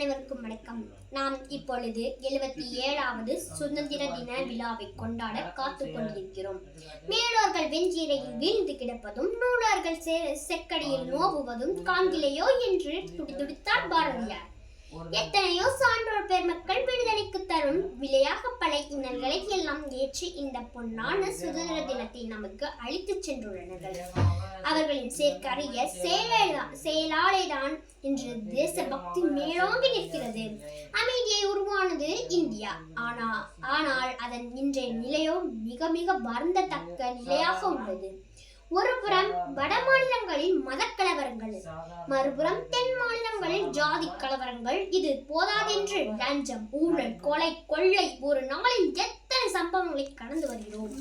அனைவருக்கும் வணக்கம். நாம் இப்பொழுது எழுபத்தி ஏழாவது சுதந்திர தின விழாவை கொண்டாட காத்து கொண்டிருக்கிறோம். மேலோர்கள் வெஞ்சீரையில் வீழ்ந்து கிடப்பதும் நூலார்கள் செக்கடியில் நோவுவதும் காண்கிலையோ என்று துடிதுடித்தார் பாரதியார். எத்தனையோ சான்றோர் பெருமக்கள் விடுதலைக்கு தரும் விலையாக இன்னல்களை எல்லாம் ஏற்றி இந்த பொன்னான சுதந்திர தினத்தை நமக்கு அளித்துச் சென்றுள்ளனர் அவர்களின் சேர்க்கரிய செயலா- செயலாலேதான் இன்று தேசபக்தி மேலோங்கி நிற்கிறது. அமைதியை உருவானது இந்தியா. ஆனா ஆனால் அதன் இன்றைய நிலையோ மிக மிக வருந்தத்தக்க நிலையாக உள்ளது. ஒருபுறம் வட மாநிலங்களில் மதக்கலவரங்கள் மறுபுறம் தென் மாநிலங்களில் ஜாதி கலவரங்கள். இது போதாதென்று லஞ்சம் ஊழல் கொலை கொள்ளை ஒரு நாளில் எத்தனை சம்பவங்களை கடந்து வருகிறோம்?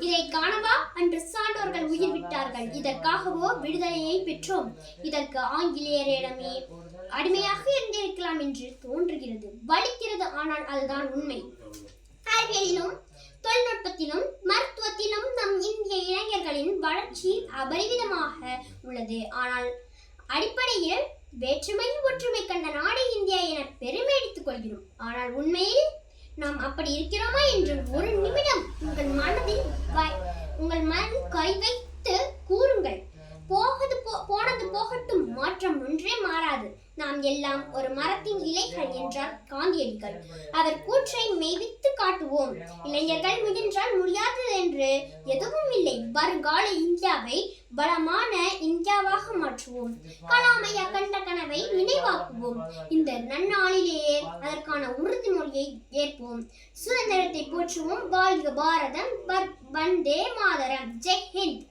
இதை காணவா? அன்று சான்றோர்கள் உயிர் விட்டார்கள். இதற்காகவோ விடுதலையை பெற்றோம். இதற்கு ஆங்கிலேயரிடமே அடிமையாக இருந்திருக்கலாம் என்று தோன்றுகிறது. வலிக்கிறது ஆனால் அதுதான் உண்மை. அறிவியலிலும் தொழில்நுட்பத்திலும் இளைஞர்களின் வளர்ச்சி அபரிவிதமாக உள்ளது. ஆனால் அடிப்படையில் வேற்றுமையில் ஒற்றுமை கண்ட நாடு இந்தியா என பெருமை அடித்துக் கொள்கிறோம். ஆனால் உண்மையில் நாம் அப்படி இருக்கிறோமா என்று ஒரு நிமிடம் உங்கள் மனதில் உங்கள் மனதில் கை வைத்து கூறுங்கள். போகது போனது போகட்டும் மாற்றம் ஒன்றே மாறாது. நாம் எல்லாம் ஒரு மரத்தின் இலைகள் என்றார் காந்தியடிகள். அவர் கூற்றை மெய்வித்து காட்டுவோம். இளைஞர்கள் முயன்றால் முடியாத வருங்கால இந்தியாவை வளமான இந்தியாவாக மாற்றுவோம். கலாம் ஐயா கண்ட கனவை நினைவாக்குவோம். இந்த நன்னாளிலேயே அதற்கான உறுதிமொழியை ஏற்போம். சுதந்திரத்தை போற்றுவோம். வாழ்க பாரதம். வந்தே மாதரம். ஜெய் ஹிந்த்.